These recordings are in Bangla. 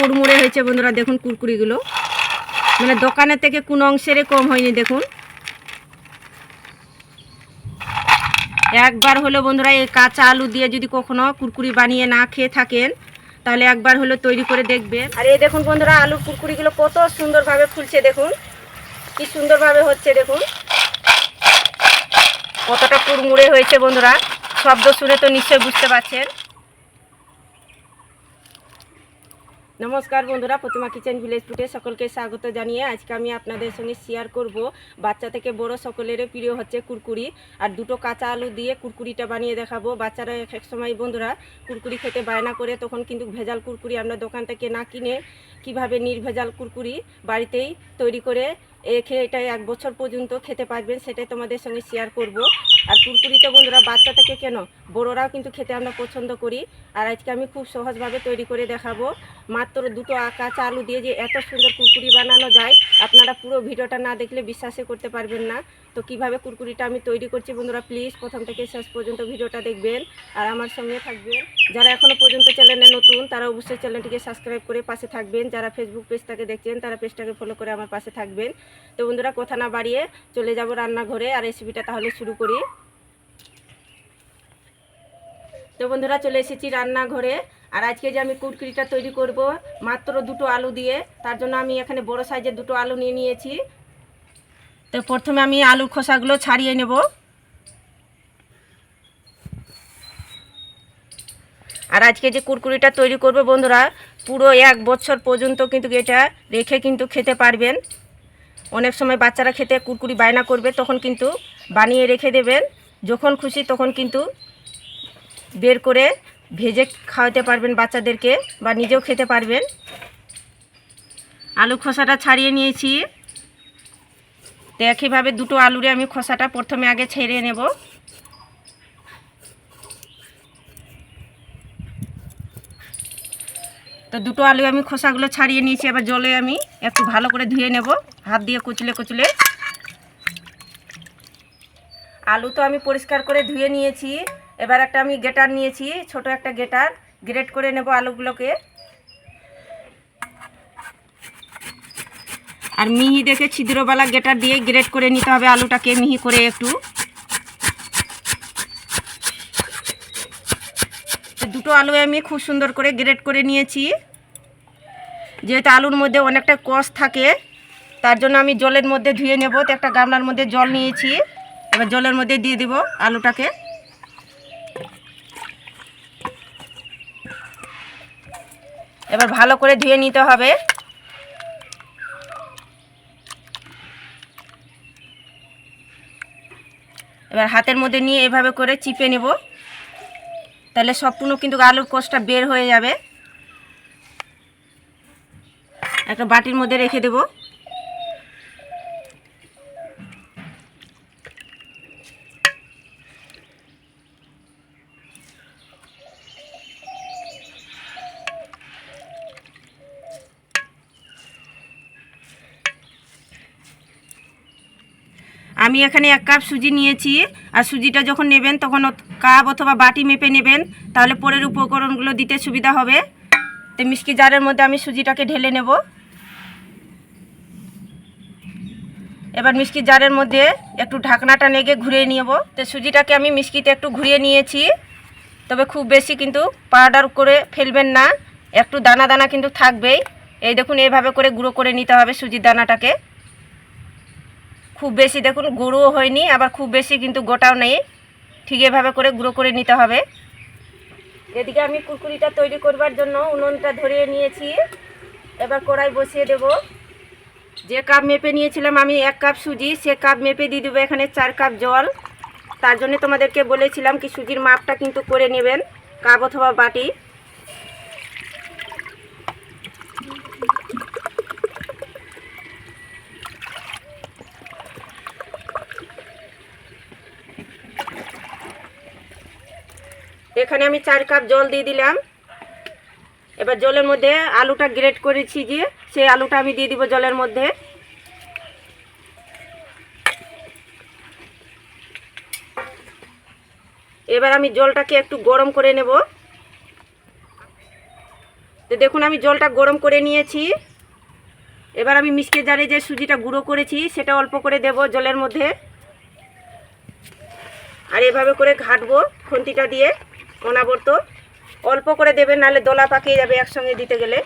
কুড়মুড়ে হয়েছে বন্ধুরা, দেখুন কুরকুরিগুলো মানে দোকানের থেকে কোনো অংশেরই কম হয়নি, দেখুন। একবার হলো বন্ধুরা, এই কাঁচা আলু দিয়ে যদি কখনো কুরকুরি বানিয়ে না খেয়ে থাকেন, তাহলে একবার হলো তৈরি করে দেখবেন। আর এই দেখুন বন্ধুরা আলু কুরকুরিগুলো কত সুন্দরভাবে ফুলছে, দেখুন। কি সুন্দরভাবে হচ্ছে, দেখুন। কতটা কুড়মুড়ে হয়েছে বন্ধুরা, শব্দ শুনে তো নিশ্চয়ই বুঝতে পারছেন। নমস্কার বন্ধুরা, প্রতিমা কিচেন ভিলেজ ফুটে সকলকে স্বাগত জানিয়ে আজকে আমি আপনাদের সঙ্গে শেয়ার করব। বাচ্চা থেকে বড় সকলের প্রিয় হচ্ছে কুরকুরি। আর দুটো কাঁচা আলু দিয়ে কুরকুরিটা বানিয়ে দেখাবো। বাচ্চারা এক এক সময় বন্ধুরা কুরকুরি খেতে বায়না করে, তখন কিন্তু ভেজাল কুরকুরি আমরা দোকান থেকে না কিনে কীভাবে নির্ভেজাল কুরকুরি বাড়িতেই তৈরি করে রেখে এটা এক বছর পর্যন্ত খেতে পারবেন, সেটাই তোমাদের সঙ্গে শেয়ার করব। আর কুরকুরিটা বন্ধুরা বাচ্চা থেকে কেন? বড়রাও কিন্তু খেতে আমরা পছন্দ করি। আর আজকে আমি খুব সহজভাবে তৈরি করে দেখাবো। মাত্র দুটো আ- কাঁচা আলু দিয়ে যে এত সুন্দর কুরকুরি বানানো যায়, আপনারা পুরো ভিডিওটা না দেখলে বিশ্বাসই করতে পারবেন না। তো কীভাবে কুরকুরিটা আমি তৈরি করছি বন্ধুরা প্লিজ প্রথম থেকে শেষ পর্যন্ত ভিডিওটা দেখবেন। আর আমার সঙ্গে থাকবেন, যারা এখনও পর্যন্ত চ্যানেলে নতুন, তারা অবশ্যই চ্যানেলটিকে সাবস্ক্রাইব করে পাশে থাকবেন। যারা ফেসবুক পেজটাকে দেখছেন, তারা পেজটাকে ফলো করে আমার পাশে থাকবেন। তো বন্ধুরা কথা না বাড়িয়ে চলে যাব রান্নাঘরে আর রেসিপিটা তাহলে শুরু করি। তো বন্ধুরা চলে এসেছি রান্নাঘরে আর আজকে যে আমি কুরকুরিটা তৈরি করব মাত্র দুটো আলু দিয়ে, তার জন্য আমি এখানে বড় সাইজের দুটো আলু নিয়ে নিয়েছি। তো প্রথমে আমি আলুর খোসাগুলো ছাড়িয়ে নেব। আর আজকে যে কুরকুরিটা তৈরি করব বন্ধুরা, পুরো এক বছর পর্যন্ত কিন্তু এটা রেখে কিন্তু খেতে পারবেন। অনেক সময় বাচ্চারা খেতে কুরকুরি বায়না করবে, তখন কিন্তু বানিয়ে রেখে দেবেন। যখন খুশি তখন কিন্তু বের করে ভেজে খাওয়াতে পারবেন বাচ্চাদেরকে বা নিজেও খেতে পারবেন। আলু খোসাটা ছাড়িয়ে নিয়েছি। তো একইভাবে দুটো আলুরে আমি খোসাটা প্রথমে আগে ছেড়ে নেব। তো দুটো আলু আমি খোসাগুলো ছাড়িয়ে নিয়েছি, এবার জলে আমি একটু ভালো করে ধুয়ে নেব। হাত দিয়ে কুচলে কুচলে। আলু তো আমি পরিষ্কার করে ধুয়ে নিয়েছি। এবার একটা আমি গেটার নিয়েছি, ছোট একটা গেটার গ্রেট করে নেব আলুগুলোকে। আর মিহি দেখে ছিদ্রবালা গেটার দিয়ে গ্রেট করে নিতে হবে আলুটাকে মিহি করে একটু। দুটো আলু আমি খুব সুন্দর করে গ্রেট করে নিয়েছি। যেহেতু আলুর মধ্যে অনেকটা কষ থাকে তার জন্য আমি জলের মধ্যে ধুয়ে নেব। তো একটা গামলার মধ্যে জল নিয়েছি। এবার জলের মধ্যে দিয়ে দিব আলুটাকে। এবার ভালো করে ধুয়ে নিতে হবে। এবার হাতের মধ্যে নিয়ে এভাবে করে চিপে নেব। তাহলে সম্পূর্ণ কিন্তু আলুর কোষটা বের হয়ে যাবে। একটা বাটির মধ্যে রেখে দেব। আমি এখানে এক কাপ সুজি নিয়েছি, আর সুজিটা যখন নেবেন তখন কাপ অথবা বাটি মেপে নেবেন, তাহলে পরের উপকরণগুলো দিতে সুবিধা হবে। তো মিষ্টি জারের মধ্যে আমি সুজিটাকে ঢেলে নেব। এবার মিষ্টি জারের মধ্যে একটু ঢাকনাটা নেগে ঘুরিয়ে নেব। তো সুজিটাকে আমি মিষ্টিতে একটু ঘুরিয়ে নিয়েছি। তবে খুব বেশি কিন্তু পাউডার করে ফেলবেন না, একটু দানা দানা কিন্তু থাকবেই। এই দেখুন এইভাবে করে গুঁড়ো করে নিতে হবে সুজির দানাটাকে। খুব বেশি দেখুন, গুঁড়োও হয়নি, আবার খুব বেশি কিন্তু গোটাও নেই। ঠিক এভাবে করে গুঁড়ো করে নিতে হবে। এদিকে আমি কুরকুরিটা তৈরি করবার জন্য উনুনটা ধরিয়ে নিয়েছি। এবার কড়াই বসিয়ে দেব। যে কাপ মেপে নিয়েছিলাম আমি এক কাপ সুজি, সে কাপ মেপে দিয়ে দেবো এখানে চার কাপ জল। তার জন্য তোমাদেরকে বলেছিলাম কি সুজির মাপটা কিন্তু করে নেবেন, কাপ অথবা বাটি। এখানে আমি চার কাপ জল দিয়ে দিলাম। এবার জলের মধ্যে আলুটা গ্রেট করেছি যে, সেই আলুটা আমি দিয়ে দিব জলের মধ্যে। এবার আমি জলটাকে একটু গরম করে নেব। তো দেখুন, আমি জলটা গরম করে নিয়েছি। এবার আমি মিষ্টি জারে যে সুজিটা গুঁড়ো করেছি, সেটা অল্প করে দেব জলের মধ্যে। আর এভাবে করে ঘাটবো খুন্তিটা দিয়ে। অনাবর্ত। অল্প করে দেবেন, নাহলে দোলা পাকিয়ে যাবে একসঙ্গে দিতে গেলে।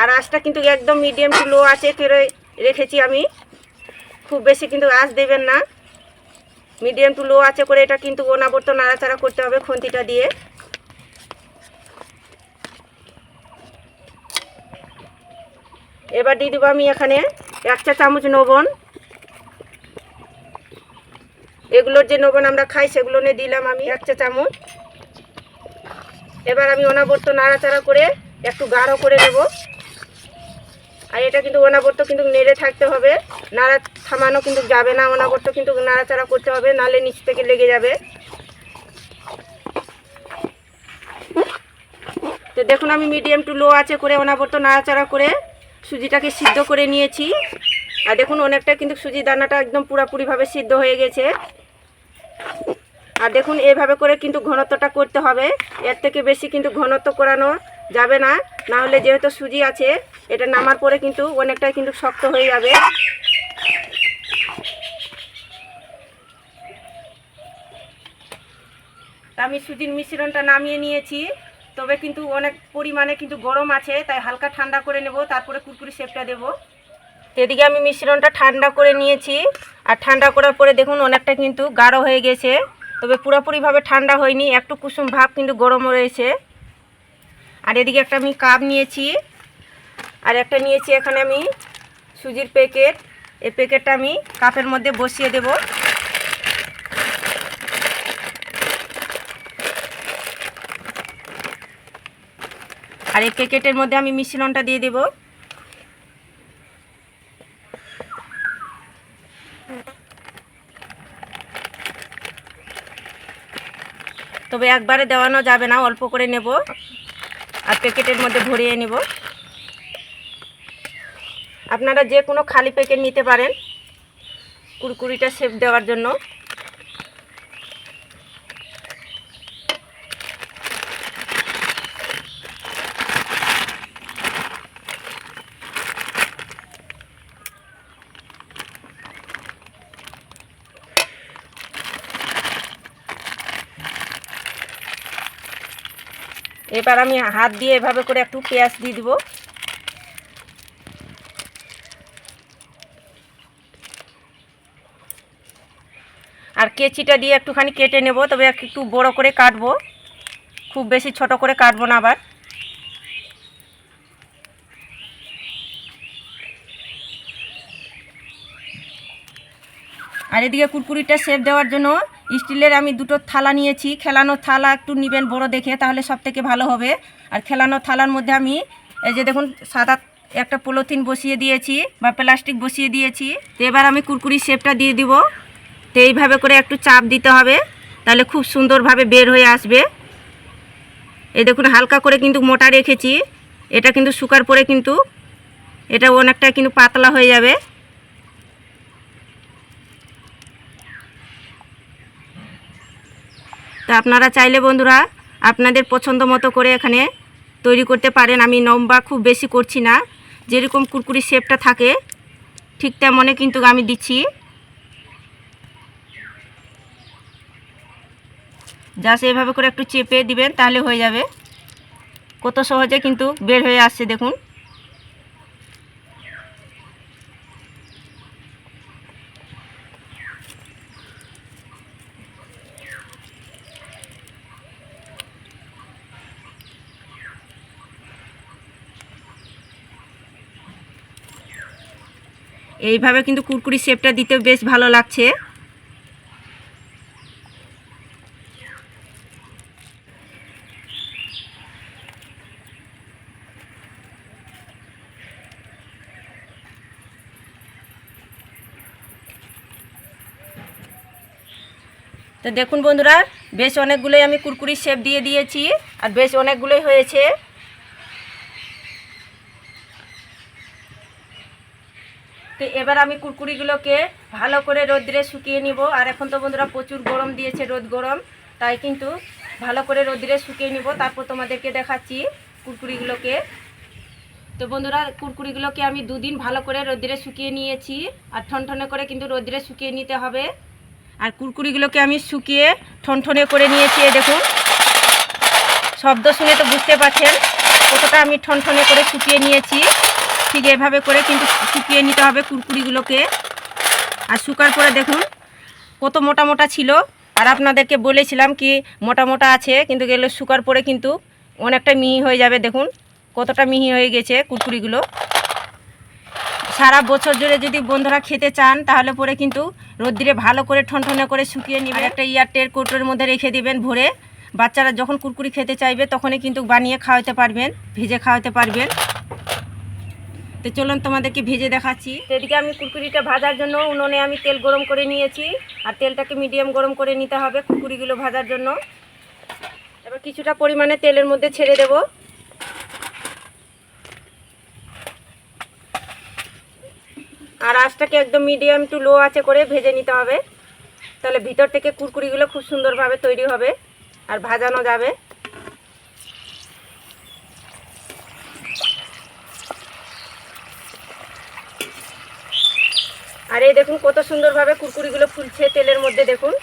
আর আঁচটা কিন্তু একদম মিডিয়াম টু লো আছে করে রেখেছি আমি। খুব বেশি কিন্তু আঁচ দেবেন না। মিডিয়াম টু লো আছে করে এটা কিন্তু অনাবর্ত নাড়াচাড়া করতে হবে খুন্তিটা দিয়ে। এবার দিয়ে দেবো আমি এখানে এক চা চামচ লবণ এগুলোর যে লবণ আমরা খাই, সেগুলো নিয়ে দিলাম আমি এক চা চামচ। এবার আমি অনাবর্ত নাড়াচাড়া করে একটু গাঢ় করে নেব। আর এটা কিন্তু অনাবর্ত কিন্তু নেড়ে থাকতে হবে। নাড়া থামানো কিন্তু যাবে না, অনাবর্ত কিন্তু নাড়াচাড়া করতে হবে, নালে নিচ থেকে লেগে যাবে। তো দেখুন আমি মিডিয়াম টু লো আছে করে অনাবর্ত নাড়াচাড়া করে সুজিটাকে সিদ্ধ করে নিয়েছি। আর দেখুন, অনেকটা কিন্তু সুজি দানাটা একদম পুরোপুরিভাবে সিদ্ধ হয়ে গেছে। আর দেখুন, এভাবে করে কিন্তু ঘনত্বটা করতে হবে। এর থেকে বেশি কিন্তু ঘনত্ব করানো যাবে না। না হলে যেহেতু সুজি আছে, এটা নামার পরে কিন্তু অনেকটাই কিন্তু শক্ত হয়ে যাবে। আমি সুজির মিশ্রণটা নামিয়ে নিয়েছি। তবে কিন্তু অনেক পরিমাণে কিন্তু গরম আছে, তাই হালকা ঠান্ডা করে নেব, তারপরে কুরকুরি শেপটা দেবো। এদিকে আমি মিশ্রণটা ঠান্ডা করে নিয়েছি, আর ঠান্ডা করার পরে দেখুন অনেকটা কিন্তু গাঢ় হয়ে গেছে, তবে পুরোপুরিভাবে ঠান্ডা হয়নি, একটু কুসুম ভাব কিন্তু গরম রয়েছে। আর এদিকে একটা আমি কাপ নিয়েছি, আর একটা নিয়েছি এখানে আমি সুজির প্যাকেট, এই প্যাকেটটা আমি কাপের মধ্যে বসিয়ে দেব। আর এই প্যাকেটের মধ্যে আমি মিশ্রণটা দিয়ে দেবো। তবে একবারে দেওয়ানো যাবে না, অল্প করে নেব। আর প্যাকেটের মধ্যে ভরিয়ে নেব। আপনারা যে কোনো খালি প্যাকেট নিতে পারেন। কুরকুরিটা শেপ দেওয়ার জন্য। এবার আমি হাত দিয়ে এভাবে করে একটু পেঁয়াজ দিয়ে দিব। আর কেচিটা দিয়ে একটুখানি কেটে নেব, তবে একটু বড় করে কাটবো। খুব বেশি ছোট করে কাটবো না আবার। এদিকে কুরকুরিটা শেপ দেওয়ার জন্য স্টিলের আমি দুটো থালা নিয়েছি। খেলানো থালা একটু নেবেন বড় দেখে, তাহলে সব থেকে ভালো হবে। আর খেলানো থালার মধ্যে আমি এই যে দেখুন, সাদা একটা পলিথিন বসিয়ে দিয়েছি বা প্লাস্টিক বসিয়ে দিয়েছি। তো এবার আমি কুরকুরি শেপটা দিয়ে দিব। তো এইভাবে করে একটু চাপ দিতে হবে, তাহলে খুব সুন্দরভাবে বের হয়ে আসবে। এই দেখুন, হালকা করে কিন্তু মোটা রেখেছি। এটা কিন্তু শুকার পরে কিন্তু এটা অনেকটা কিন্তু পাতলা হয়ে যাবে। তা আপনারা চাইলে বন্ধুরা আপনাদের পছন্দ মতো করে এখানে তৈরি করতে পারেন। আমি লম্বা খুব বেশি করছি না। যেরকম কুরকুরি শেপটা থাকে, ঠিক তেমনই কিন্তু আমি দিচ্ছি। জাস্ট এভাবে করে একটু চেপে দিবেন, তাহলে হয়ে যাবে। কত সহজে কিন্তু বের হয়ে আসছে, দেখুন। এইভাবে কিন্তু কুরকুরি শেপটা দিতে বেশ ভালো লাগছে। তো দেখুন বন্ধুরা, বেশ অনেকগুলোই আমি কুরকুরি শেপ দিয়ে দিয়েছি আর বেশ অনেকগুলোই হয়েছে। তো এবার আমি কুরকুরিগুলোকে ভালো করে রোদ্রে শুকিয়ে নিব। আর এখন তো বন্ধুরা প্রচুর গরম দিয়েছে রোদ গরম, তাই কিন্তু ভালো করে রোদ্রে শুকিয়ে নিব। তারপর তোমাদেরকে দেখাচ্ছি কুরকুরিগুলোকে। তো বন্ধুরা, কুরকুরিগুলোকে আমি দুদিন ভালো করে রোদ্রে শুকিয়ে নিয়েছি, আর ঠনঠনে করে কিন্তু রোদ্রে শুকিয়ে নিতে হবে। আর কুরকুরিগুলোকে আমি শুকিয়ে ঠনঠনে করে নিয়েছি দেখুন। শব্দ শুনে তো বুঝতে পারছেন, কতটা আমি ঠনঠনে করে শুকিয়ে নিয়েছি। ঠিক এভাবে করে কিন্তু শুকিয়ে নিতে হবে কুরকুরিগুলোকে। আর শুকার পরে দেখুন, কত মোটা মোটা ছিল। আর আপনাদেরকে বলেছিলাম কি, মোটা মোটা আছে, কিন্তু এগুলো শুকার পরে কিন্তু অনেকটা মিহি হয়ে যাবে, দেখুন। কতটা মিহি হয়ে গেছে কুরকুরিগুলো। সারা বছর জুড়ে যদি বন্ধুরা খেতে চান, তাহলে পরে কিন্তু রোদ্দিরে ভালো করে ঠনঠনে করে শুকিয়ে নেবেন। একটা ইয়ারটের কৌটোর মধ্যে রেখে দিবেন ভরে। বাচ্চারা যখন কুরকুরি খেতে চাইবে, তখনই কিন্তু বানিয়ে খাওয়াতে পারবেন, ভেজে খাওয়াতে পারবেন। তো চলুন তোমাদেরকে ভেজে দেখাচ্ছি। এদিকে আমি কুরকুরিটা ভাজার জন্য উনুনে আমি তেল গরম করে নিয়েছি, আর তেলটাকে মিডিয়াম গরম করে নিতে হবে কুরকুরিগুলো ভাজার জন্য। এবার কিছুটা পরিমাণে তেলের মধ্যে ছেড়ে দেব। আর আঁচটাকে একদম মিডিয়াম টু লো আছে করে ভেজে নিতে হবে। তাহলে ভিতর থেকে কুরকুরিগুলো খুব সুন্দরভাবে তৈরি হবে, আর ভাজানো যাবে আর এই দেখুন কত সুন্দরভাবে কুরকুরিগুলো ফুলছে তেলের মধ্যে দেখুন।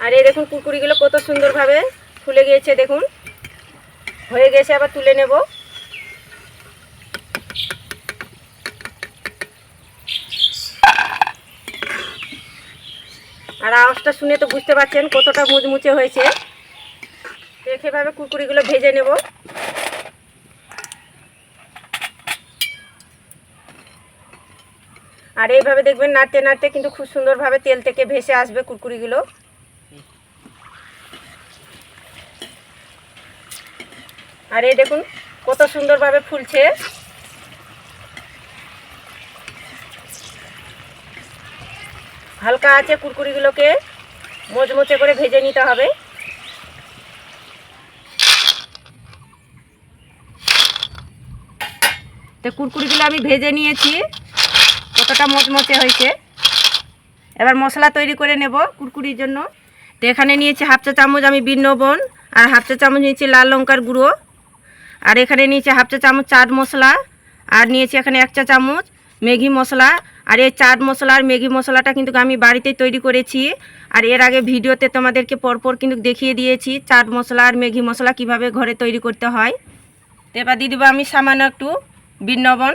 আর এই দেখুন কুরকুরিগুলো কত সুন্দরভাবে ফুলে গিয়েছে দেখুন। হয়ে গেছে, আবার তুলে নেব। আর আওয়াজটা শুনে তো বুঝতে পারছেন কতটা মুচমুচে হয়েছে। এভাবে কুরকুরিগুলো ভেজে নেব। আর এইভাবে দেখবেন নাড়তে নাড়তে কিন্তু খুব সুন্দরভাবে তেল থেকে ভেসে আসবে কুরকুরিগুলো। আর এই দেখুন, কত সুন্দরভাবে ফুলছে। হালকা আছে কুরকুরিগুলোকে, মোচমোচে করে ভেজে নিতে হবে। তো কুরকুরিগুলো আমি ভেজে নিয়েছি। কতটা মচমচে হয়েছে। এবার মশলা তৈরি করে নেব কুরকুরির জন্য। তো এখানে নিয়েছি হাফ চা চামচ আমি বিন আর হাফ চা চামচ নিয়েছি লাল লঙ্কার গুঁড়ো। আর এখানে নিয়েছি হাফ চা চামচ চাট মশলা। আর নিয়েছি এখানে এক চা চামচ ম্যাগি মশলা। আর এই চাট মশলা আর ম্যাগি মশলাটা কিন্তু আমি বাড়িতেই তৈরি করেছি। আর এর আগে ভিডিওতে তোমাদেরকে পরপর কিন্তু দেখিয়ে দিয়েছি চাট মশলা আর ম্যাগি মশলা কীভাবে ঘরে তৈরি করতে হয়। তো এবার দিয়ে দেবো আমি সামান্য একটু বিন। লবণ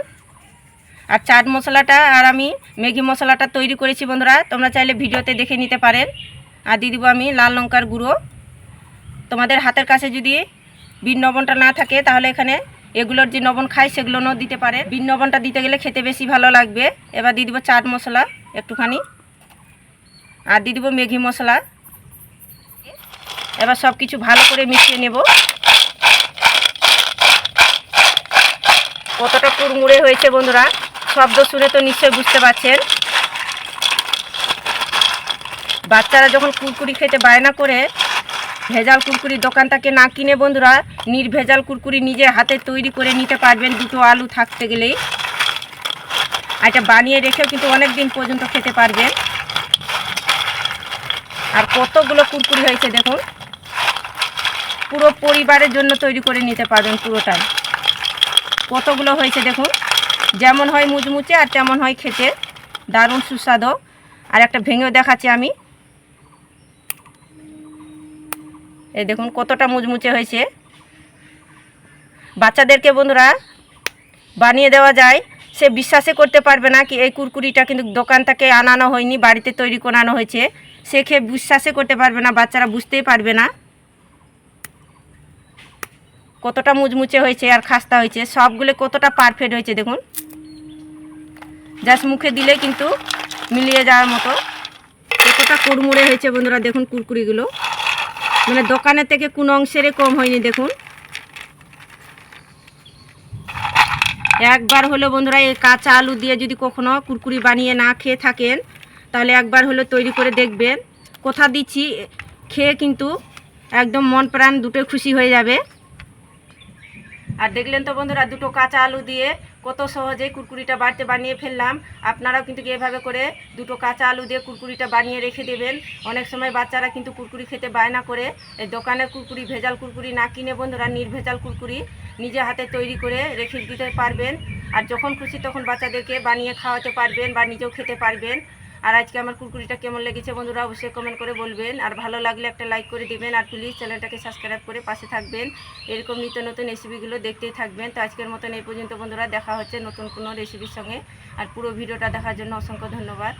আর চাট মশলাটা আর আমি ম্যাগি মশলাটা তৈরি করেছি বন্ধুরা। তোমরা চাইলে ভিডিওতে দেখে নিতে পারেন। আর দিয়ে দেবো আমি লাল লঙ্কার গুঁড়ো। তোমাদের হাতের কাছে যদি বিন লবণটা না থাকে, তাহলে এখানে এগুলোর যে লবণ খাই সেগুলো নও দিতে পারে বিন লবণটা দিতে গেলে খেতে বেশি ভালো লাগবে। এবার দিয়ে দেবো চাট মশলা একটুখানি। আর দিয়ে দেবো ম্যাগি মশলা। এবার সব কিছু ভালো করে মিশিয়ে নেব। কতটা কুড়মুড়ে হয়েছে বন্ধুরা। শব্দ শুনে তো নিশ্চয়ই বুঝতে পারছেন। বাচ্চারা যখন কুরকুরি খেতে বায়না করে, ভেজাল কুরকুরি দোকান না কিনে বন্ধুরা, নির্ভেজাল কুরকুরি নিজে হাতে তৈরি করে নিতে পারবেন দুটো আলু থাকতে গেলেই। এটা বানিয়ে রেখেও কিন্তু অনেক দিন পর্যন্ত খেতে পারবেন। আর কতগুলো কুরকুরি হয়েছে দেখুন। পুরো পরিবারের জন্য তৈরি করে নিতে পারবেন পুরোটাই। কতগুলো হয়েছে দেখুন। যেমন হয় মুচমুচে আর তেমন হয় খেতে। দারুণ সুস্বাদু। আর একটা ভেঙেও দেখাচ্ছি আমি। এই দেখুন কতটা মুচমুচে হয়েছে। বাচ্চাদেরকে বন্ধুরা, বানিয়ে দেওয়া যায়। সে বিশ্বাসে করতে পারবে না কি এই কুরকুরিটা কিন্তু দোকান থেকে আনানো হয়নি, বাড়িতে তৈরি করানো হয়েছে। সে খেয়ে বিশ্বাসে করতে পারবে না, বাচ্চারা বুঝতেই পারবে না। কতটা মুচমুচে হয়েছে আর খাস্তা হয়েছে, সবগুলো কতটা পারফেক্ট হয়েছে দেখুন। জাস্ট মুখে দিলে কিন্তু মিলিয়ে যাওয়ার মতো। কতটা কুড়মুড়ে হয়েছে বন্ধুরা, দেখুন কুরকুরিগুলো মানে দোকানের থেকে কোনো অংশেরই কম হয়নি, দেখুন। একবার হলো বন্ধুরা এই কাঁচা আলু দিয়ে যদি কখনো কুরকুরি বানিয়ে না খেয়ে থাকেন, তাহলে একবার হলো তৈরি করে দেখবেন। কোথা দিচ্ছি, খেয়ে কিন্তু একদম মন প্রাণ দুটোই খুশি হয়ে যাবে। আর দেখলেন তো বন্ধুরা, দুটো কাঁচা আলু দিয়ে কত সহজে কুরকুরিটা বাড়তে বানিয়ে ফেললাম। আপনারাও কিন্তু এভাবে করে দুটো কাঁচা আলু দিয়ে কুরকুরিটা বানিয়ে রেখে দেবেন। অনেক সময় বাচ্চারা কিন্তু কুরকুরি খেতে বায়না করে। এই দোকানের কুরকুরি, ভেজাল কুরকুরি না কিনে বন্ধুরা, নির্ভেজাল কুরকুরি নিজে হাতে তৈরি করে রেখে দিতে পারবেন। আর যখন খুশি তখন বাচ্চাদেরকে বানিয়ে খাওয়াতে পারবেন বা নিজেও খেতে পারবেন। আর আজকে আমার কুরকুরিটা কেমন লেগেছে বন্ধুরা অবশ্যই কমেন্ট করে বলবেন। আর ভালো লাগলে একটা লাইক করে দেবেন। আর প্লিজ চ্যানেলটাকে সাবস্ক্রাইব করে পাশে থাকবেন। এরকম নিত্য নতুন রেসিপিগুলো দেখতেই থাকবেন। তো আজকের মতন এই পর্যন্ত বন্ধুরা, দেখা হচ্ছে নতুন কোনো রেসিপির সঙ্গে। আর পুরো ভিডিওটা দেখার জন্য অসংখ্য ধন্যবাদ।